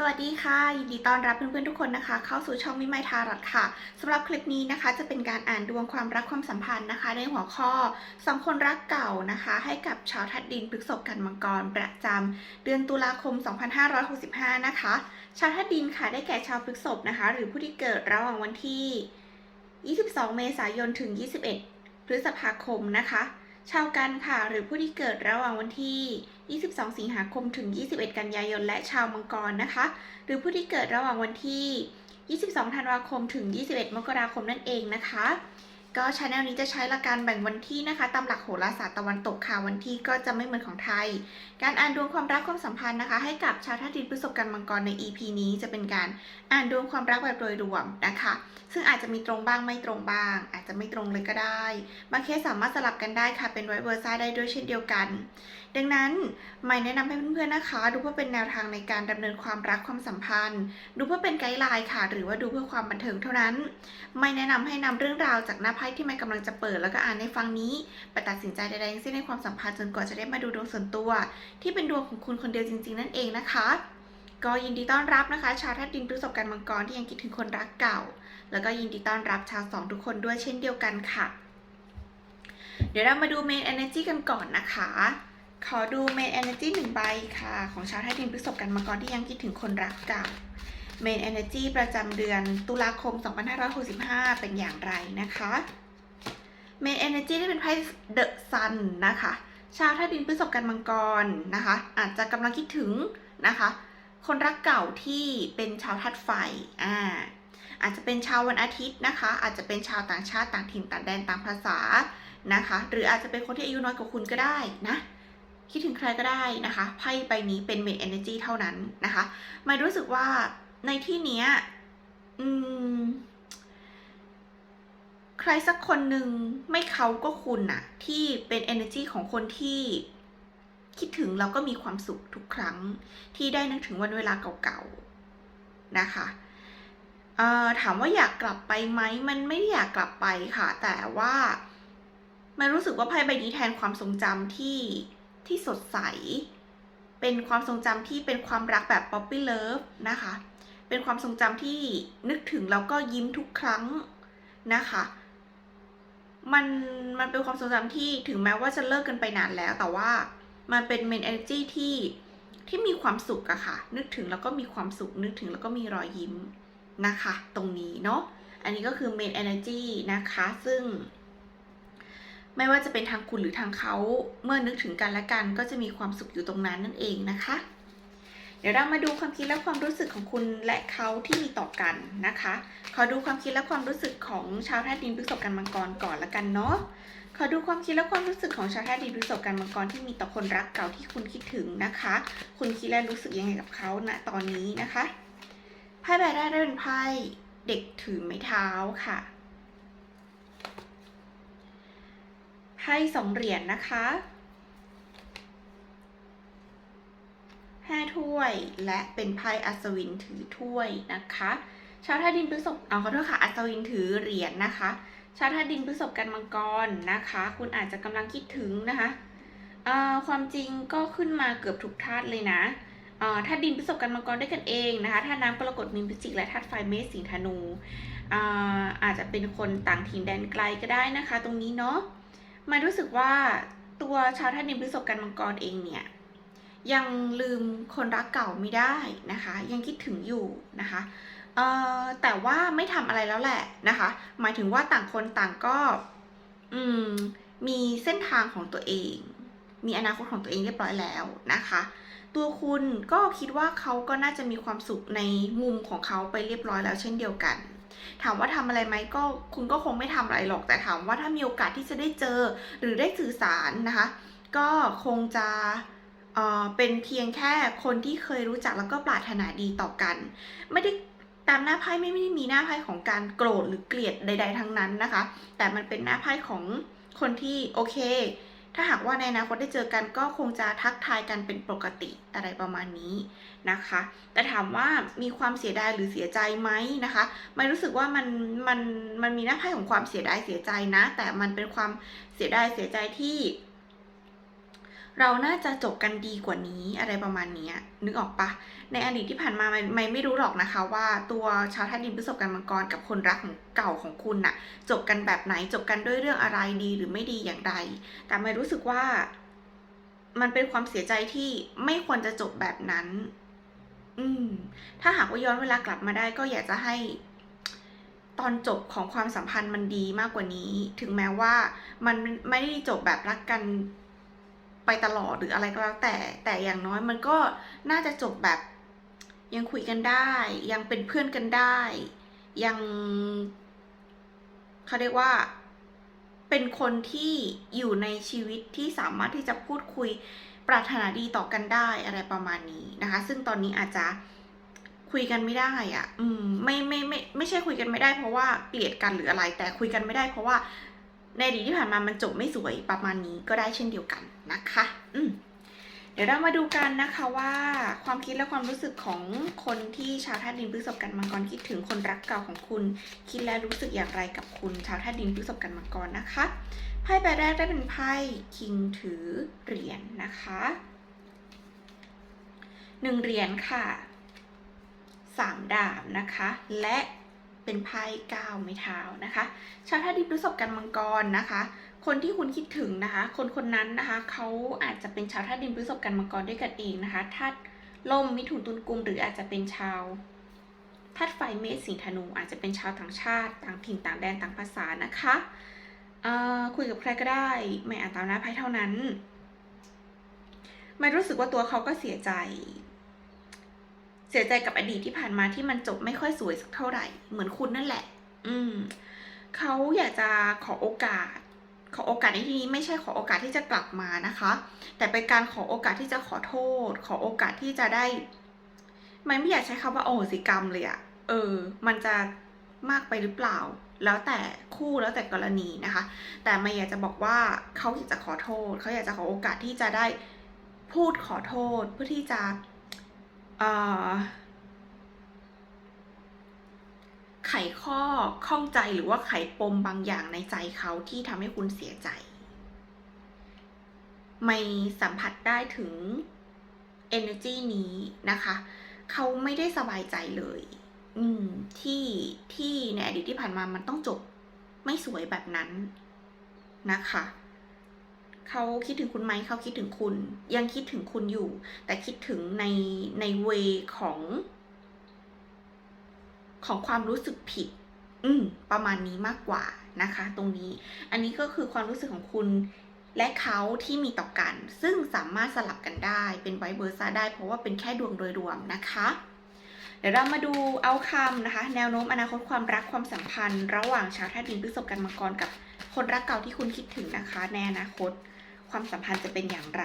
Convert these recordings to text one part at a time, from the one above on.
สวัสดีค่ะ ยินดีต้อนรับเพื่อนๆทุกคนนะคะ เข้าสู่ช่องมิไมทารัตค่ะสำหรับคลิปนี้นะคะจะเป็นการอ่านดวงความรักความสัมพันธ์นะคะ ในหัวข้อสองคนรักเก่านะคะ ให้กับชาวทัดดินพฤษภกันมังกรประจำเดือนตุลาคม 2565 นะคะ ชาวทัดดินค่ะได้แก่ชาวพฤษภนะคะ หรือผู้ที่เกิดระหว่างวันที่ 22 เมษายนถึง 21 พฤษภาคมนะคะ ชาวกันค่ะหรือผู้ที่เกิดระหว่างวันที่ 22 สิงหาคมถึง 21 กันยายน และชาวมังกรนะคะ หรือผู้ที่เกิดระหว่างวันที่ 22 ธันวาคมถึง 21 มกราคมนั่นเองนะคะ ก็ชาแนลนี้จะใช้หลักการแบ่งวันที่นะคะ ตามหลักโหราศาสตร์ตะวันตกค่ะ วันที่ก็จะไม่เหมือนของไทย การอ่านดวงความรักความสัมพันธ์นะคะ ให้กับชาวธาตุดินพฤษภกันมังกรใน EP นี้จะเป็นการอ่านดวงความรักแบบโดยรวมนะคะ ซึ่งอาจจะมีตรงบ้างไม่ตรงบ้าง อาจจะไม่ตรงเลยก็ได้ บางเคสสามารถสลับกันได้ค่ะ เป็นไวเวอร์ซ่าได้ด้วยเช่นเดียวกันดังนั้นไม่แนะนำให้เพื่อนๆนะคะ ดูเพื่อเป็นแนวทางในการดำเนินความรักความสัมพันธ์ ดูเพื่อเป็นไกด์ไลน์ค่ะ หรือว่าดูเพื่อความบันเทิงเท่านั้น ไม่แนะนำให้นำเรื่องราวจากหน้าไพ่ที่ไม่กำลังจะเปิดแล้วก็อ่านในฟังนี้ไปตัดสินใจใดๆทั้งสิ้นในความสัมพันธ์จนกว่าจะได้มาดูดวงส่วนตัว ที่เป็นดวงของคุณคนเดียวจริง ๆ นั่นเองนะคะก็ยินดีต้อนรับนะคะ ชาวธาตุดินพฤษภกันมังกรที่ยังคิดถึงคนรักเก่า แล้วก็ยินดีต้อนรับชาวสองทุกคนด้วยเช่นเดียวกันค่ะ เดี๋ยวเรามาดู Main Energy กันก่อนนะคะ ขอดู Main Energy หนึ่งใบค่ะ ของชาวธาตุดินพฤษภกันมังกรที่ยังคิดถึงคนรักเก่า Main Energy ประจำเดือนตุลาคม 2565 เป็นอย่างไรนะคะ Main Energy ได้เป็นไพ่ The Sun นะคะ ชาวธาตุดินพฤษภกันมังกรนะคะ อาจจะกำลังคิดถึงนะคะ คนรักเก่าที่เป็นชาวธาตุไฟอ่าอาจจะเป็นชาววันอาทิตย์นะคะ อาจจะเป็นชาวต่างชาติต่างถิ่นต่างแดนต่างภาษานะคะ หรืออาจจะเป็นคนที่อายุน้อยกว่าคุณก็ได้นะ คิดถึงใครก็ได้นะคะ ไพ่ใบนี้เป็น Main Energy เท่านั้นนะคะหมายรู้สึกว่าในที่เนี้ยอืม ใครสักคนหนึ่งไม่เขาก็คุณอะที่เป็น energy ของคนที่คิดถึงแล้วก็มีความสุขทุกครั้งที่ได้นึกถึงวันเวลาเก่าๆนะคะถามว่าอยากกลับไปไหม มันไม่ได้อยากกลับไปค่ะ แต่ว่า มันรู้สึกว่าไพ่ใบนี้แทนความทรงจำที่ ที่สดใส เป็นความทรงจำที่เป็นความรักแบบ poppy love นะคะ เป็นความทรงจำที่นึกถึงแล้วก็ยิ้มทุกครั้งนะคะ มันมันเป็นความทรงจำที่ถึงแม้ว่าจะเลิกกันไปนานแล้ว แต่ว่ามันเป็น main energy ที่ที่มีความสุขอะค่ะ นึกถึงแล้วก็มีความสุข นึกถึงแล้วก็มีรอยยิ้มนะคะ ตรงนี้เนาะ อันนี้ก็คือ main energy นะคะ ซึ่ง ไม่ว่าจะเป็นทางคุณหรือทางเขาเมื่อนึกถึงกันและกัน ก็จะมีความสุขอยู่ตรงนั้นนั่นเองนะคะ เดี๋ยวเรามาดูความคิดและความรู้สึกของคุณและเขาที่มีต่อกันนะคะ ขอดูความคิดและความรู้สึกของชาวธาตุดินพฤษภกันมังกรก่อนละกันเนาะขอดูความคิดและความรู้สึกของชาวธาตุดินพฤษภกันมังกรที่มีต่อคนรักเก่าที่คุณคิดถึงนะคะ คุณคิดและรู้สึกยังไงกับเขาณตอนนี้นะคะไพ่ใบแรกได้เป็นไพ่เด็กถือไม้เท้าค่ะ ไพ่สองเหรียญนะคะห้าถ้วยและเป็นไพ่อัศวินถือถ้วยนะคะ ชาวธาตุดินพฤษภเอาขอโทษค่ะอัศวินถือเหรียญนะคะ ชาวธาตุดินพฤษภกันมังกรนะคะ คุณอาจจะกำลังคิดถึงนะคะความจริงก็ขึ้นมาเกือบทุกธาตุเลยนะธาตุดินพฤษภกันมังกรได้กันเองนะคะธาตุน้ำกรกฎมีนพิจิกและธาตุไฟเมษสิงห์ธนูอาอาจจะเป็นคนต่างถิ่นแดนไกลก็ได้นะคะ ตรงนี้เนาะ มายรู้สึกว่าตัวชาวธาตุดินพฤษภกันมังกรเองเนี่ยยังลืมคนรักเก่าไม่ได้นะคะ ยังคิดถึงอยู่นะคะเออแต่ว่าไม่ทำอะไรแล้วแหละนะคะ หมายถึงว่าต่างคนต่างก็อืมมีเส้นทางของตัวเอง มีอนาคตของตัวเองเรียบร้อยแล้วนะคะ ตัวคุณก็คิดว่าเขาก็น่าจะมีความสุขในมุมของเขาไปเรียบร้อยแล้วเช่นเดียวกัน ถามว่าทำอะไรไหมก็คุณก็คงไม่ทำอะไรหรอกแต่ถามว่าถ้ามีโอกาสที่จะได้เจอหรือได้สื่อสารนะคะ ก็คงจะเอ่อเป็นเพียงแค่คนที่เคยรู้จักแล้วก็ปรารถนาดีต่อกัน ไม่ได้ตามหน้าไพ่ไม่ไม่ได้มีหน้าไพ่ของการโกรธหรือเกลียดใด ๆ ทั้งนั้นนะคะ แต่มันเป็นหน้าไพ่ของคนที่โอเค ถ้าหากว่าในอนาคตได้เจอกันก็คงจะทักทายกันเป็นปกติอะไรประมาณนี้นะคะ แต่ถามว่ามีความเสียดายหรือเสียใจไหมนะคะไม่รู้สึกว่ามันมันมันมีหน้าไพ่ของความเสียดายเสียใจนะ แต่มันเป็นความเสียดายเสียใจที่ เราน่าจะจบกันดีกว่านี้อะไรประมาณเนี้ยนึกออกปะในอดีตที่ผ่านมาไม่ไม่ไม่รู้หรอกนะคะ ว่าตัวชาวธาตุดินพฤษภกันมังกรกับคนรักของเก่าของคุณน่ะ จบกันแบบไหนจบกันด้วยเรื่องอะไรดีหรือไม่ดีอย่างไร แต่ไม่รู้สึกว่า มันเป็นความเสียใจที่ไม่ควรจะจบแบบนั้น อืม ถ้าหากว่าย้อนเวลากลับมาได้ก็อยากจะให้ตอนจบของความสัมพันธ์มันดีมากกว่านี้ ถึงแม้ว่ามันไม่ได้จบแบบรักกัน ไปตลอดหรืออะไรก็แล้วแต่แต่อย่างน้อยมันก็น่าจะจบแบบยังคุยกันได้ ยังเป็นเพื่อนกันได้ ยังเขาเรียกว่า เป็นคนที่อยู่ในชีวิตที่สามารถที่จะพูดคุยปรารถนาดีต่อกันได้อะไรประมาณนี้นะคะ ซึ่งตอนนี้อาจจะคุยกันไม่ได้อะ่ะ อืม ไม่ไม่ไม่ไม่ใช่คุยกันไม่ได้เพราะว่าเกลียดกันหรืออะไร แต่คุยกันไม่ได้เพราะว่า ในอดีตที่ผ่านมามันจบไม่สวยประมาณนี้ก็ได้เช่นเดียวกันนะคะ อืมเดี๋ยวเรามาดูกันนะคะว่าความคิดและความรู้สึกของคนที่ชาวธาตุดินพฤษภกันมังกรคิดถึงคนรักเก่าของคุณ คิดและรู้สึกอย่างไรกับคุณชาวธาตุดินพฤษภกันมังกรนะคะไพ่ใบแรกได้เป็นไพ่คิงถือเหรียญนะคะหนึ่งเหรียญค่ะสามดาบนะคะ และ เป็นไพ่ก้าวไม้เท้านะคะชาวธาตุดินพฤษภกันมังกรนะคะ คนที่คุณคิดถึงนะคะ คนคนนั้นนะคะเขาอาจจะเป็นชาวธาตุดินพฤษภกันมังกรด้วยกันเองนะคะธาตุลมมิถุนตุลกุมหรืออาจจะเป็นชาวธาตุไฟเมษสิงธนูอาจจะเป็นชาวต่างชาติ ต่างถิ่นต่างแดนต่างภาษานะคะคุยกับใครก็ได้ไม่อ่านตามหน้าไพ่เท่านั้น ไม่รู้สึกว่าตัวเขาก็เสียใจ เสียใจกับอดีตที่ผ่านมาที่มันจบไม่ค่อยสวยสักเท่าไหร่ เหมือนคุณนั่นแหละ อืมเขาอยากจะขอโอกาส ขอโอกาสในที่นี้ไม่ใช่ขอโอกาสที่จะกลับมานะคะ แต่เป็นการขอโอกาสที่จะขอโทษ ขอโอกาสที่จะได้ไม่ไม่อยากใช้คำว่าโอโหสิกรรมเลยอะเออ มันจะมากไปหรือเปล่า แล้วแต่คู่แล้วแต่กรณีนะคะ แต่ไม่อยากจะบอกว่าเขาอยากจะขอโทษ เขาอยากจะขอโอกาสที่จะได้พูดขอโทษเพื่อที่จะ ไขข้อข้องใจหรือว่าไขปมบางอย่างในใจเขาที่ทำให้คุณเสียใจ ไม่สัมผัสได้ถึง energy นี้นะคะ เขาไม่ได้สบายใจเลย อืม ที่ที่ในอดีตที่ผ่านมามันต้องจบไม่สวยแบบนั้นนะคะ เขาคิดถึงคุณไหมเขาคิดถึงคุณ ยังคิดถึงคุณอยู่ แต่คิดถึงในในเวของ ของความรู้สึกผิด อืม ประมาณนี้มากกว่านะคะ ตรงนี้ อันนี้ก็คือความรู้สึกของคุณและเขาที่มีต่อกัน ซึ่งสามารถสลับกันได้เป็นไวเบอร์ซ่าได้ เพราะว่าเป็นแค่ดวงโดยรวมนะคะ เดี๋ยวเรามาดูเอาคำนะคะ แนวโน้มอนาคตความรักความสัมพันธ์ ระหว่างชาวธาตุดินพฤษภกันมังกรกับคนรักเก่าที่คุณคิดถึงนะคะ ในอนาคต ความสัมพันธ์จะเป็นอย่างไร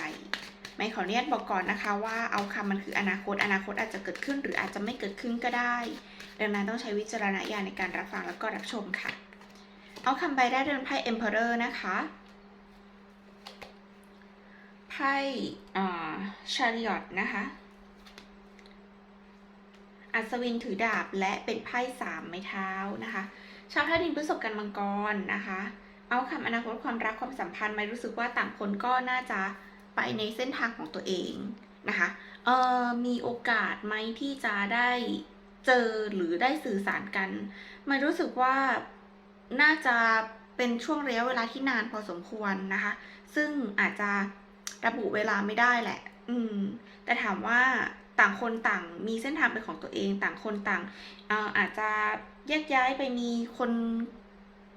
ไม่ขออนุญาตบอกก่อนนะคะว่าเอาคำมันคืออนาคต อนาคตอาจจะเกิดขึ้นหรืออาจจะไม่เกิดขึ้นก็ได้ ดังนั้นต้องใช้วิจารณญาณในการรับฟังแล้วก็รับชมค่ะ เอาคำใบแรกเป็นไพ่ Emperor นะคะไพ่อ่า Chariot นะคะ อัศวินถือดาบและเป็นไพ่สามไม้เท้านะคะ ชาวธาดินพฤษภกันมังกรนะคะ เอาคำอนาคตความรักความสัมพันธ์ไม่รู้สึกว่าต่างคนก็น่าจะไปในเส้นทางของตัวเองนะคะเออมีโอกาสไหมที่จะได้เจอหรือได้สื่อสารกันไม่รู้สึกว่าน่าจะเป็นช่วงระยะเวลาที่นานพอสมควรนะคะ ซึ่งอาจจะระบุเวลาไม่ได้แหละ อืม แต่ถามว่าต่างคนต่างมีเส้นทางเป็นของตัวเอง ต่างคนต่างอ่ออาจจะแยกย้ายไปมีคน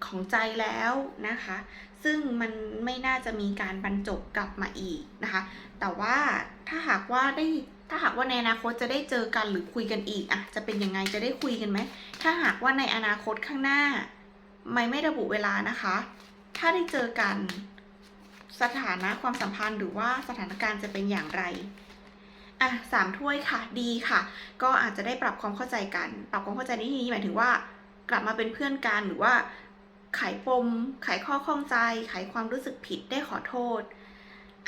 ของใจแล้วนะคะ ซึ่งมันไม่น่าจะมีการบรรจบกลับมาอีกนะคะ แต่ว่าถ้าหากว่าได้ถ้าหากว่าในอนาคตจะได้เจอกันหรือคุยกันอีกอะจะเป็นยังไงจะได้คุยกันไหมถ้าหากว่าในอนาคตข้างหน้า ไม่ไม่ระบุเวลานะคะ ถ้าได้เจอกันสถานะความสัมพันธ์หรือว่าสถานการณ์จะเป็นอย่างไรอะสามถ้วยค่ะดีค่ะ ก็อาจจะได้ปรับความเข้าใจกัน ปรับความเข้าใจในที่นี้หมายถึงว่า กลับมาเป็นเพื่อนกันหรือว่า ไขปม ไขข้อข้องใจ ไขความรู้สึกผิดได้ขอโทษ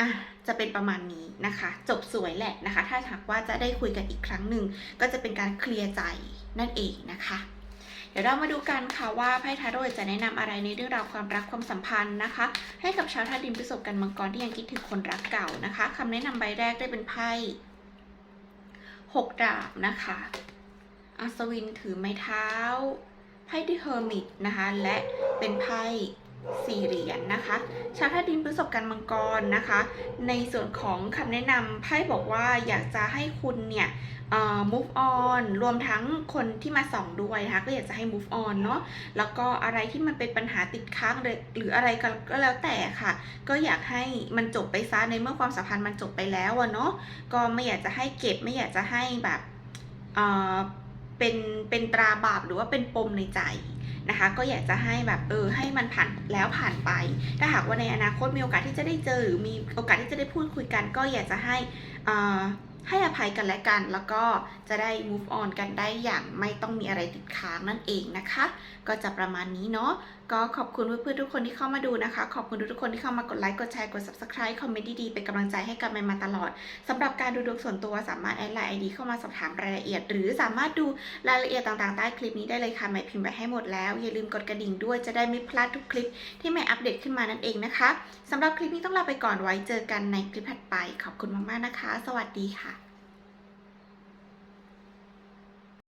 อะจะเป็นประมาณนี้นะคะ จบสวยแหละนะคะ ถ้าหากว่าจะได้คุยกันอีกครั้งหนึ่ง ก็จะเป็นการเคลียร์ใจนั่นเองนะคะ เดี๋ยวเรามาดูกันค่ะว่าไพ่ทาโร่จะแนะนำอะไรในเรื่องราวความรักความสัมพันธ์นะคะ ให้กับชาวธาตุดินประสบกันมังกรที่ยังคิดถึงคนรักเก่านะคะคำแนะนำใบแรกได้เป็นไพ่หกดาบนะคะอัศวินถือไม้เท้า ไพ่ที่เฮอร์มิตนะคะ และเป็นไพ่สี่เหรียญนะคะ ชาวธาตุดินประสบการณ์มังกรนะคะ ในส่วนของคำแนะนำไพ่บอกว่าอยากจะให้คุณเนี่ยเอ่อ move on รวมทั้งคนที่มาส่องด้วยนะคะ ก็อยากจะให้ move on เนาะแล้วก็อะไรที่มันเป็นปัญหาติดค้างหรืออะไรก็ก็แล้วแต่ค่ะ ก็อยากให้มันจบไปซะในเมื่อความสัมพันธ์มันจบไปแล้วอะเนาะก็ไม่อยากจะให้เก็บไม่อยากจะให้แบบ เป็นเป็นตราบาปหรือว่าเป็นปมในใจนะคะ ก็อยากจะให้แบบเออให้มันผ่านแล้วผ่านไป ถ้าหากว่าในอนาคตมีโอกาสที่จะได้เจอหรือมีโอกาสที่จะได้พูดคุยกัน ก็อยากจะให้อ่าให้อภัยกันและกัน แล้วก็จะได้ move on กันได้อย่างไม่ต้องมีอะไรติดค้างนั่นเองนะคะ ก็จะประมาณนี้เนาะ ก็ขอบคุณเพื่อนๆทุกคนที่เข้ามาดูนะคะ ขอบคุณทุกคนที่เข้ามากดไลค์ กดแชร์ กด subscribe คอมเมนต์ดีๆ เป็นกำลังใจให้กันมาตลอดสำหรับการดูดวงส่วนตัวสามารถแอดไลน์ไอดีเข้ามาสอบถามรายละเอียด หรือสามารถดูรายละเอียดต่างๆ ใต้คลิปนี้ได้เลยค่ะใหม่พิมพ์ไว้ให้หมดแล้ว อย่าลืมกดกระดิ่งด้วยจะได้ไม่พลาดทุกคลิปที่ใหม่อัปเดตขึ้นมานั่นเองนะคะสำหรับคลิปนี้ต้องลาไปก่อนไว้เจอกันในคลิปถัดไป ขอบคุณมากๆนะคะ สวัสดีค่ะ